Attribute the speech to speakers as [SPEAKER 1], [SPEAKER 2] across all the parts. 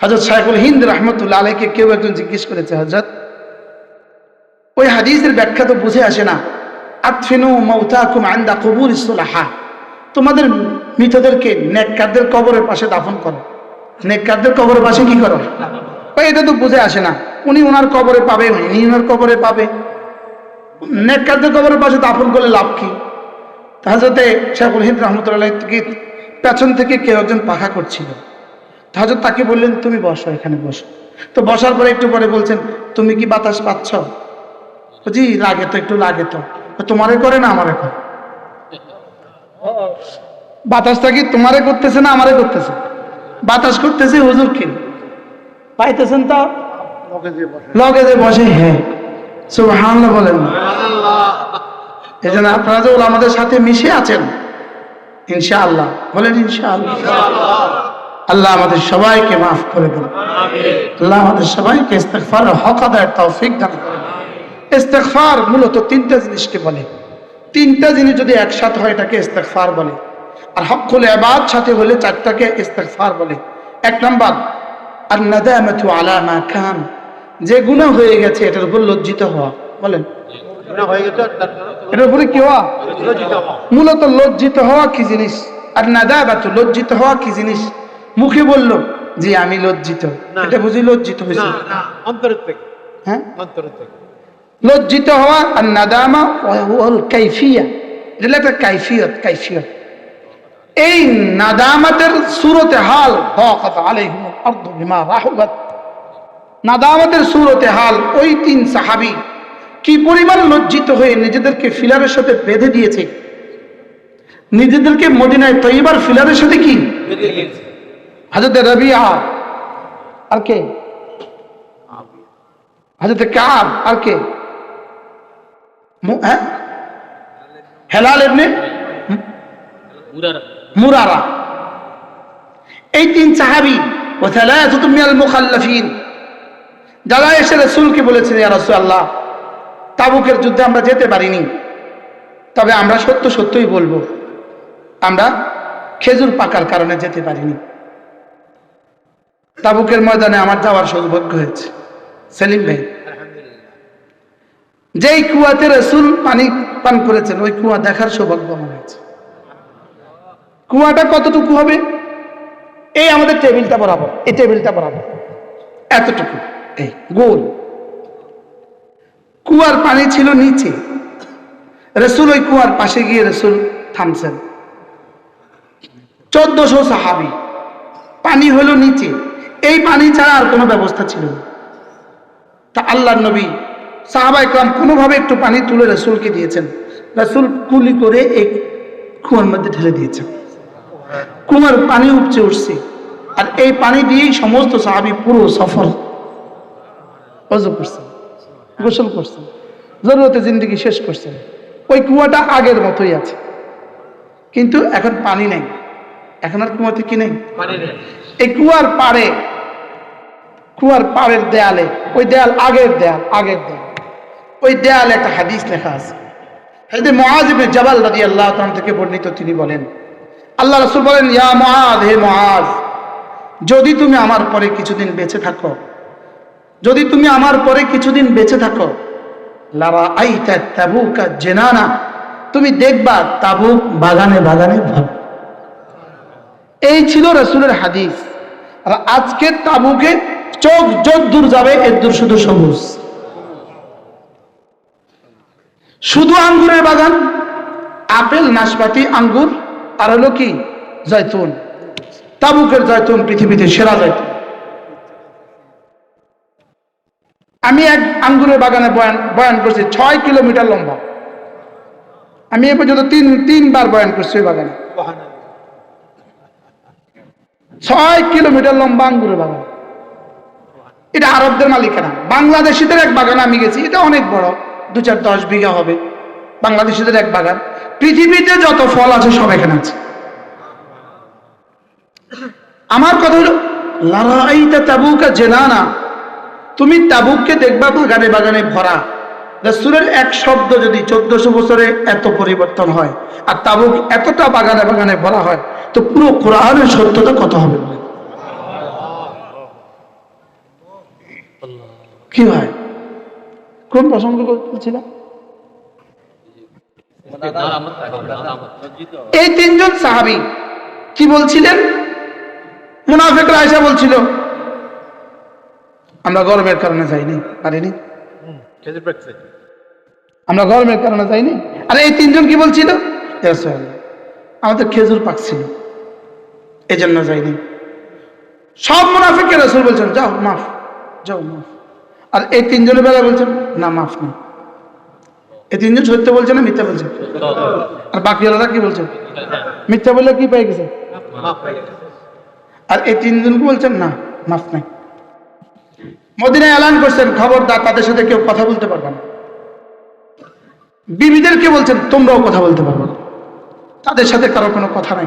[SPEAKER 1] হজরত শাইখুল হিন্দ রহমতুল্লাহ আলাইকে কেউ একজন জিজ্ঞেস করেছে হজরত ওই হাদিসের ব্যাখ্যা তো বুঝে আসে না। আতফিনু মৌতাকুম আন্দা কবুর ইসলাহা তোমাদের মৃতদেরকে নেককারদের কবরের পাশে দাফন করো। নেককারদের কবরের পাশে কি করো? এটা তো বুঝে আসে না। উনি ওনার কবরে পাবে, উনি ওনার কবরে পাবে। নেককারদের কবরের পাশে দাফন করলে লাভ কি? হাজরতে শেখুল হিন্দ রহমতুল্লাহ পেছন থেকে কেউ একজন পাখা করছিল। হাজর তাকে বললেন, তুমি বসো, এখানে বসো। তো বসার পরে একটু পরে বলছেন, তুমি কি বাতাস পাচ্ছ? জি, লাগে তো, একটু লাগে তো। তোমারে করে না আমারে করে? বাতাসটা কি তোমারে করতেছে না আমারে করতেছে? বাতাস করতেছে হুজুর কি? পাইতেছেন তো? লগে যে বসে হ্যাঁ। সুবহানাল্লাহ বলেন। এই জন্য আপনারা যে আমাদের সাথে মিশে আছেন, ইনশাআল্লাহ। বলেন, ইনশাআল্লাহ। আল্লাহ আমাদের সবাইকে মাফ করে দেন। আল্লাহ আমাদের সবাইকে ইস্তেগফার হক আদায়ের তৌফিক দান করেন। ইস্তেগফার মূলত তিনটা জিনিসকে বলে। তিনটা জিনিস যদি একসাথে হয় এটাকে ইস্তেগফার বলে। আর হকুল ইবাদ সাথে হলে চারটাকে ইস্তেগফার বলে। এক নাম্বার আর নাদামাতু আলা মা কান। যে গুনাহ হয়ে গেছে এটার উপর লজ্জিত হওয়া। বলেন। এটার উপরে কি হওয়া? মূলত লজ্জিত হওয়া কি জিনিস? আর নাদাবাতু লজ্জিত হওয়া কি জিনিস? মুখে বলল যে আমি লজ্জিত। এটা বুঝি লজ্জিত হয়েছে? হ্যাঁ? লজ্জিত হওয়া আর নাদামা ওল কাইফিয়া। এটা একটা কাইফিয়ত কাইফিয়ত। এই নাদামাতের সুরতে হাল নাদামাতের সুরতে হাল ওই তিন সাহাবি কি পরিমাণ লজ্জিত হয়ে নিজেদেরকে ফিলারের সাথে বেঁধে দিয়েছে? নিজেদেরকে মদিনায় তৈবার ফিলারের সাথে কি?
[SPEAKER 2] বেঁধে দিয়েছে।
[SPEAKER 1] হাজরতে রবিয়া আর কে হাজরতে কাব আর কে হ্যাঁ হেলাল এমনি মুরারা এই তিন সাহাবি ও মিনাল মুখাল্লাফিন। যারা এসে রাসূলকে বলেছেন ইয়া রাসূলুল্লাহ তাবুকের যুদ্ধে আমরা যেতে পারিনি। তবে আমরা সত্য সত্যই বলব আমরা খেজুর পাকার কারণে যেতে পারিনি। তাবুকের ময়দানে আমার যাওয়ার সৌভাগ্য হয়েছে। সেলিম ভাই, যেই কুয়াতে রসুল পানি পান করেছেন, ওই কুয়া দেখার সৌভাগ্য আমার হয়েছে। কুয়াটা কতটুকু হবে? এই আমাদের টেবিলটা বরাবর, এই টেবিলটা বরাবর। এতটুকু, এই গোল। কুয়ার পানি ছিল নিচে। রসুল ওই কুয়ার পাশে গিয়ে রসুল থামছেন। চোদ্দশো সাহাবি, পানি হলো নিচে। এই পানি ছাড়া আর কোনো ব্যবস্থা ছিল না। তা আল্লাহ নবী, সাহাবা ইকরাম কোনোভাবে একটু পানি তুলে রসুলকে দিয়েছেন। রসুল কুলি করে এই কুয়ার মধ্যে ঢেলে দিয়েছেন। কুয়ার পানি উপচে উঠছে। আর এই পানি দিয়েই সমস্ত সাহাবি পুরো সফল। অজু করছেন, গোসল করছেন, জরুরতে জিন্দগি শেষ করছেন। ওই কুয়াটা আগের মতোই আছে। কিন্তু এখন পানি নেই। এখন আর কুয়াতে কি নেই? এই কুয়ার পাড়ে কুয়ার পাড়ের দেয়ালে ওই দেয়াল আগের দেয়াল আগের দেয়াল। ওই দেয়ালে একটা হাদিস লেখা আছে। হাদিস জাবাল রাদিয়াল্লাহু তাআলা থেকে বর্ণিত তিনি বলেন আল্লাহ রাসূল বলেন ইয়া মুআজ হে মুআজ যদি তুমি আমার পরে কিছুদিন বেঁচে থাকো যদি তুমি আমার পরে কিছুদিন বেঁচে থাকো লারা আইতা তাবুকা জেনানা তুমি দেখবা তাবুক বাগানে বাগানে ভর এই ছিল রসুলের হাদিস। আর আজকে তাবুকে চোখ যত দূর যাবে, এর দূর শুধু সবুজ। শুধু আঙ্গুরের বাগান, আপেল, নাশপাতি, আঙ্গুর, আর হলো কি? জয়তুন। তাবুকের জয়তুন, পৃথিবীতে সেরা জয়তুন। আমি এক আঙ্গুরের বাগানে বয়ান বয়ান করছি, ছয় কিলোমিটার লম্বা। আমি এ পর্যন্ত তিন, তিনবার বয়ান করছি ওই বাগানে। ছয় কিলোমিটার লম্বা আঙ্গুরের বাগান। এটা আরবদের মালিকানা। বাংলাদেশিদের এক বাগান আমি গেছি, এটা অনেক বড়, দু চার দশ বিঘা হবে। বাংলাদেশিদের এক বাগান। পৃথিবীতে যত ফল আছে সব এখানে আছে। আমার কথা হলো, লারাইতা তাবুকা জেনানা তুমি তাবুককে দেখবা বাগানে বাগানে ভরা। রসুলের এক শব্দ যদি চোদ্দশো বছরে এত পরিবর্তন হয়, আর তাবুক এতটা বাগানে বাগানে ভরা হয়, তো পুরো কোরআনের সত্যতা কত হবে কি হয়? কোন প্রসঙ্গ এই তিনজন সাহাবি কি বলছিলেন? মুনাফেকরা আয়সা বলছিল, আমরা গরমের কারণে যাইনি, পারিনি। আমরা গরমের কারণে যাইনি? আর এই তিনজন কি বলছিল? আমাদের খেজুর পাকছিল এই জন্য যাইনি। সব মুনাফিকের রসুল বলছেন যাও মাফ যাও মাফ। আর এই তিনজনের বেলা বলছেন না মাফ না। এই তিনজন সত্য বলছে না মিথ্যা বলছে? আর বাকি আলাদা কি বলছে? মিথ্যা বললে কি পেয়ে গেছে। আর এই তিনজনকে বলছেন না মাফ নাই। মদিনায় এলান করছেন খবরদার, তাদের সাথে কেউ কথা বলতে পারবে না। বিবিদেরকে বলছেন, তোমরাও কথা বলতে পারবে না। তাদের সাথে কারও কোনো কথা নাই।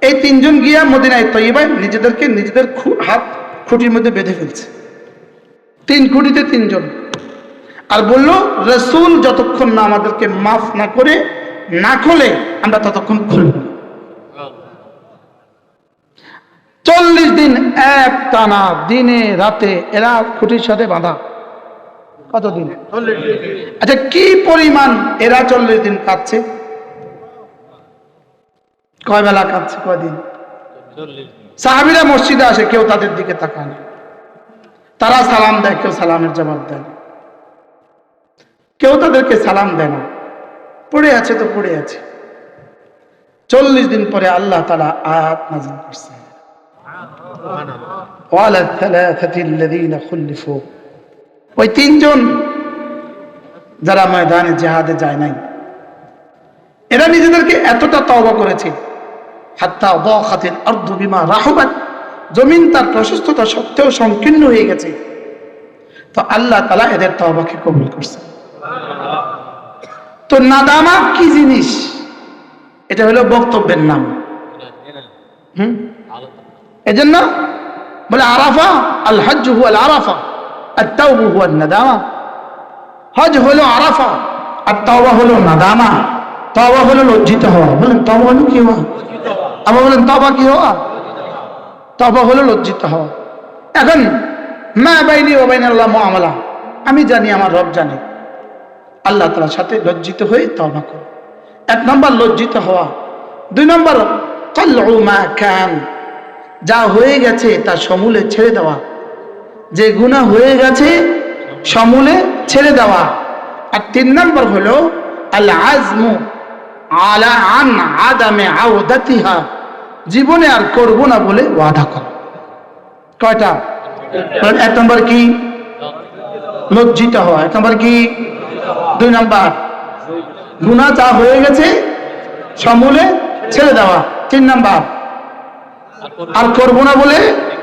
[SPEAKER 1] এই তিনজন গিয়া মদিনায় তৈবায় নিজেদেরকে নিজেদের হাত খুঁটির মধ্যে বেঁধে ফেলছে। তিন খুঁটিতে তিনজন। আর বলল, রসুল যতক্ষণ না আমাদেরকে মাফ না করে, না খোলে, আমরা ততক্ষণ খুলব। চল্লিশ দিন এক টানা, দিনে, রাতে, এরা খুঁটির সাথে বাঁধা। কতদিন আচ্ছা কি পরিমাণ এরা চল্লিশ দিন কাঁদছে? কয় বেলা কাঁদছে কয়দিন সাহাবিরা মসজিদে আসে, কেউ তাদের দিকে তাকায় না। তারা সালাম দেয়, কেউ সালামের জবাব দেয় কেউ তাদেরকে সালাম দেয় না। পড়ে আছে তো পড়ে আছে। চল্লিশ দিন পরে আল্লাহ তালা আয়াত নাজিল করছে। ওই তিনজন যারা ময়দানে জেহাদে যায় নাই, এরা নিজেদেরকে এতটা তওবা করেছে, হাত্তা অর্ধ বিমা জমিন তার প্রশস্ততা সত্ত্বেও সংকীর্ণ হয়ে গেছে। তো আল্লাহ তালা এদের তওবাকে কবুল করছে। তো নাদামা কি জিনিস? এটা হলো বক্তব্যের নাম। হুম? এজন্য বলে আরাফা, আল হজ হুয়াল আরাফা আর তাওবু হুয়াল নাদামা। হজ হলো আরাফা, আর তাওবা হলো নাদামা। তাওবা হলো লজ্জিত হওয়া। বলেন, তাওবা হলো কি হওয়া? আবার বলেন, তাওবা কি হওয়া? তাওবা হলো লজ্জিত হওয়া। এখন, মা বাইনি ও বাইন আল্লাহ মুআমালা। আমি জানি, আমার রব জানে। আল্লাহ তাআলার সাথে লজ্জিত হয়ে তওবা করো। এক নম্বর লজ্জিত হওয়া। দুই নম্বর কাল্লু মা কান। যা হয়ে গেছে তা সমূলে ছেড়ে দেওয়া। যে গুনাহ হয়ে গেছে, সমূলে ছেড়ে দেওয়া। আর তিন নম্বর হলো আল আজমু জীবনে আর করব না বলে ওয়াদা কর। কয়টা? এক নম্বর কি? লজ্জিত হওয়া। এক নম্বর কি? দুই নম্বর গুণা যা হয়ে গেছে, সমূলে ছেড়ে দেওয়া। তিন নাম্বার আর করব না বলে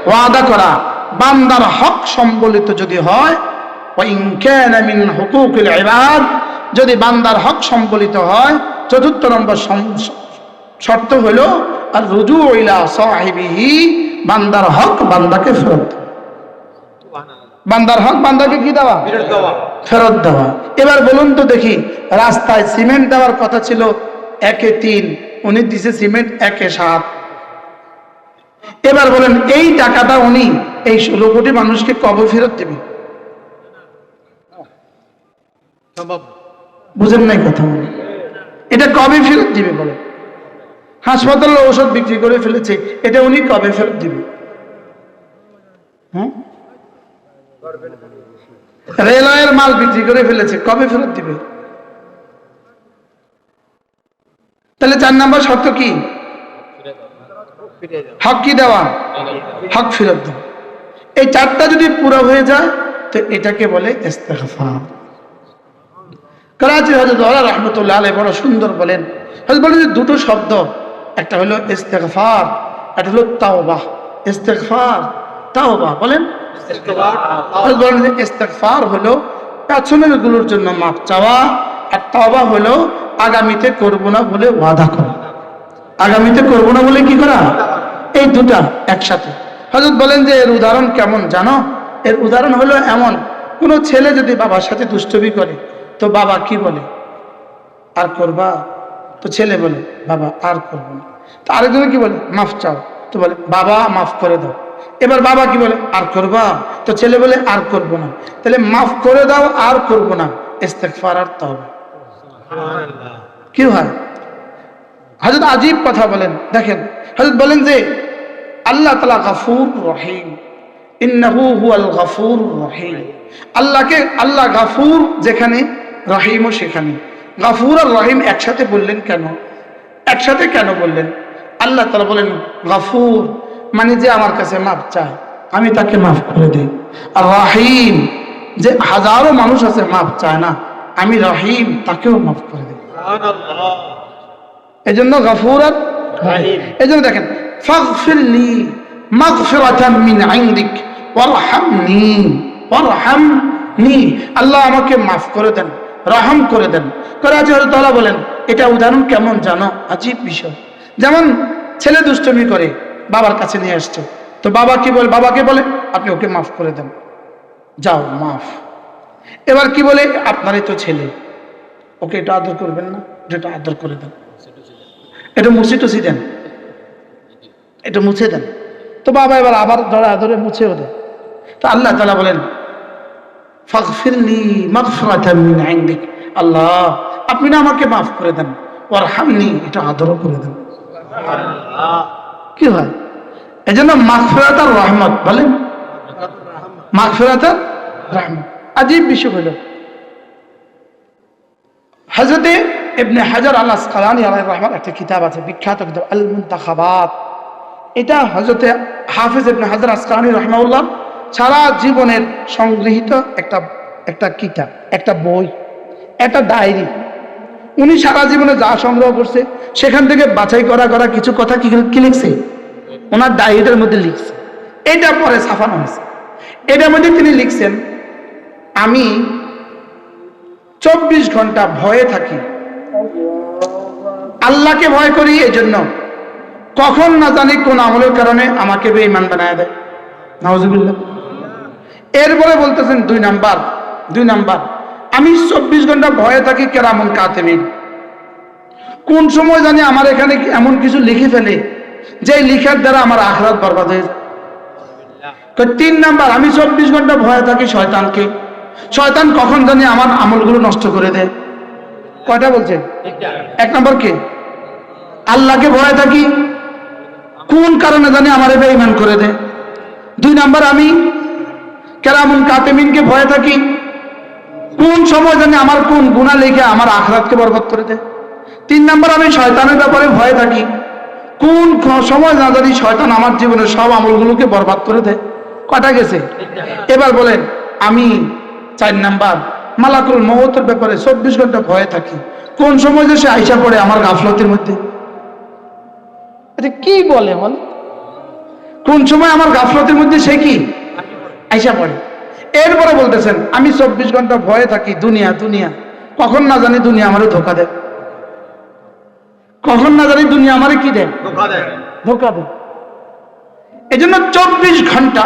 [SPEAKER 1] ওয়াদা করা। বান্দার হক সম্বলিত যদি হয় যদি বান্দার হক সম্বলিত হয় চতুর্থ নম্বর শর্ত হইল আর রুজু ওইলা সাহিবিহি বান্দার হক বান্দাকে ফেরত বান্দার হক বান্দাকে কি দেওয়া। ফেরত দেওয়া। এবার বলুন তো দেখি রাস্তায় সিমেন্ট দেওয়ার কথা ছিল একে তিন উনি দিছে সিমেন্ট একে সাত। এবার বলেন এই টাকাটা উনি এই ষোলো কোটি মানুষকে কবে ফেরত দেবে। বুঝেন নাই কথা এটা কবে ফেরত দিবে বলে হাসপাতালে ঔষধ বিক্রি করে ফেলেছে এটা উনি কবে ফেরত দিবে? হ্যাঁ? রেলওয়ের মাল বিক্রি করে ফেলেছে কবে ফেরত দিবে? তাহলে চার নাম্বার শর্ত কি? হক কি দেওয়া? হক ফেরত দেওয়া এই চারটা যদি পুরো হয়ে যায় তো এটাকে বলে ইস্তেগফার। করাচির হজরত ওলা রহমতুল্লাহ আলাই বড় সুন্দর বলেন। হজরত বলেন যে দুটো শব্দ একটা হলো একটা হলো তাওবাহ ইস্তেগফার তাওবাহ বলেন? বলেন যে হলো পেছনেরগুলোর জন্য মাপ চাওয়া আর তাওবা হলো আগামীতে করব না বলে ওয়াদা করা। আগামীতে করব না বলে কি করা? এই দুটা একসাথে। হজরত বলেন যে এর উদাহরণ কেমন জানো? এর উদাহরণ হলো এমন কোন ছেলে যদি বাবার সাথে দুষ্টবি করে তো বাবা কি বলে? আর করবা? তো ছেলে বলে বাবা আর করব না। তো আরেকজনে কি বলে? মাফ চাও। তো বলে বাবা মাফ করে দাও। এবার বাবা কি বলে? আর করবা? তো ছেলে বলে আর করব না। তাহলে মাফ করে দাও আর করব না। ইস্তেগফার আর তওবা। কি হয়? হযরত আজীব কথা বলেন, দেখেন, হযরত বলেন যে, আল্লাহ তাআলা গাফুর রহিম রহিম। আল্লাহকে, আল্লাহ গাফুর যেখানে, রহিমও সেখানে। গাফুর আর রহিম একসাথে বললেন কেন? একসাথে কেন বললেন? আল্লাহ তাআলা বলেন, গাফুর মানে যে আমার কাছে মাফ চায়, আমি তাকে মাফ করে দিই। আর রাহিম যে হাজারো মানুষ আছে মাফ চায় না, আমি রহিম তাকেও মাফ করে দিই। এই জন্য গাফুর আর
[SPEAKER 2] রাহিম।
[SPEAKER 1] এই জন্য দেখেন ফাগফিরলি মাগফিরাতাম মিন ইনদিক ওয়ারহামনি ওয়ারহামনি। আল্লাহ আমাকে মাফ করে দেন রহম করে দেন। করাজি তাআলা বলেন এটা উদাহরণ কেমন জানো? আজীব বিষয়। যেমন ছেলে দুষ্টমি করে বাবার কাছে নিয়ে আসছে। তো বাবা কি বলে বাবাকে বলে আপনি ওকে মাফ করে দেন। যাও মাফ। এবার কি বলে আপনারই তো ছেলে। ওকে এটা আদর করবেন না এটা আদর করে দেন। এটা মুছে টুসি দেন। এটা মুছে দেন। তো বাবা এবার আবার ধরে ধরে মুছেও দেন তো আল্লাহ তালা বলেন আল্লাহ, আপনি না আমাকে মাফ করে দেন। ওয়ারহামনি, এটা আদরও করে দেন। কি হয়? এজন্য মাগফিরাত আর রহমত, বলেন। মাগফিরাত আর রহমত। আজীব বিষয় হলো হজরতে ইবনে হাজার আল্লাহ আসকালানি আল্লাহ রহমান একটা কিতাব আছে, বিখ্যাত কিতাব আল মুনতাখাবাত এটা হজরতে হাফিজ ইবনে হাজার আসকালানি রহমাউল্লাহ সারা জীবনের সংগৃহীত একটা একটা কিতাব, একটা বই, একটা ডায়েরি। উনি সারা জীবনে যা সংগ্রহ করছে, সেখান থেকে বাছাই করা করা কিছু কথা কি কি লিখছে? ওনার ডায়েরিটার মধ্যে লিখছে। এটা পরে ছাপানো হয়েছে। এটার মধ্যে তিনি লিখছেন, আমি চব্বিশ ঘণ্টা ভয়ে থাকি আল্লাহকে ভয় করি এই জন্য কখন না জানি কোন আমলের কারণে আমাকে বেঈমান বানায় দেয়। নওয়াজুবিল্লাহ এরপরে বলতেছেন দুই নাম্বার দুই নাম্বার, আমি চব্বিশ ঘণ্টা ভয়ে থাকি কেরামন কাতেমিন। কোন সময় জানি আমার এখানে এমন কিছু লিখে ফেলে যে লিখার দ্বারা আমার আখরাত বরবাদ হয়ে যায়। তিন নাম্বার, আমি চব্বিশ ঘণ্টা ভয়ে থাকি শয়তানকে। শয়তান কখন জানি আমার আমলগুলো নষ্ট করে দেয়। কয়টা বলছেন এক নম্বর কে? আল্লাহকে ভয় থাকি, কোন কারণে জানি আমার এবার ইমান করে দেয়। দুই নাম্বার, আমি কেরামুন কাতেমিনকে ভয়ে থাকি, কোন সময় জানি আমার কোন গুণা লেগে আমার আখরাতকে বরবাদ করে দেয়। তিন নাম্বার, আমি শয়তানের ব্যাপারে ভয়ে থাকি, কোন সময় না জানি শয়তান আমার জীবনের সব আমলগুলোকে বরবাদ করে দেয়। কটা গেছে? এবার বলেন, আমি চার নাম্বার, মালাকুল মহতের ব্যাপারে চব্বিশ ঘণ্টা ভয়ে থাকি, কোন সময় যে সে আইসা পড়ে আমার গাফলতির মধ্যে। এটা কি বলে বল? কোন সময় আমার গাফলতির মধ্যে সে কি? আইসা পড়ে। এরপরে বলতেছেন আমি চব্বিশ ঘণ্টা ভয়ে থাকি দুনিয়া দুনিয়া। কখন না জানি দুনিয়া আমারে ধোকা দেয়। কখন না জানি দুনিয়া আমারে কি দেয়? ধোকা দেয়। এই জন্য চব্বিশ ঘণ্টা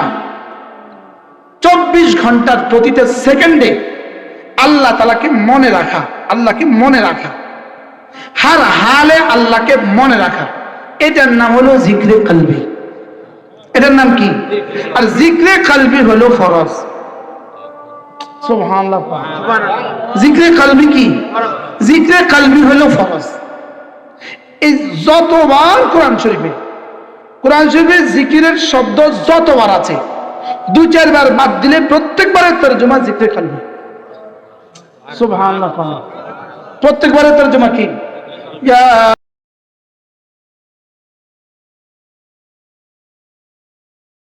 [SPEAKER 1] চব্বিশ ঘণ্টার প্রতিটা সেকেন্ডে আল্লাহ তালাকে মনে রাখা আল্লাহকে মনে রাখা। হার হালে আল্লাহকে মনে রাখা। এটার নাম হলো জিক্রে কালবি। এটার নাম কি? আর জিক্রে কালবি হলো ফরজ। জিক্রে কালবি কি? জিক্রে কালবি হলো ফরজ। এই যতবার কোরআন শরীফে কোরআন শরীফে জিকিরের শব্দ যতবার আছে দু চারবার বাদ দিলে প্রত্যেকবারের তর্জমা জিক্রে কালবি। প্রত্যেকবারের তর্জমা কি?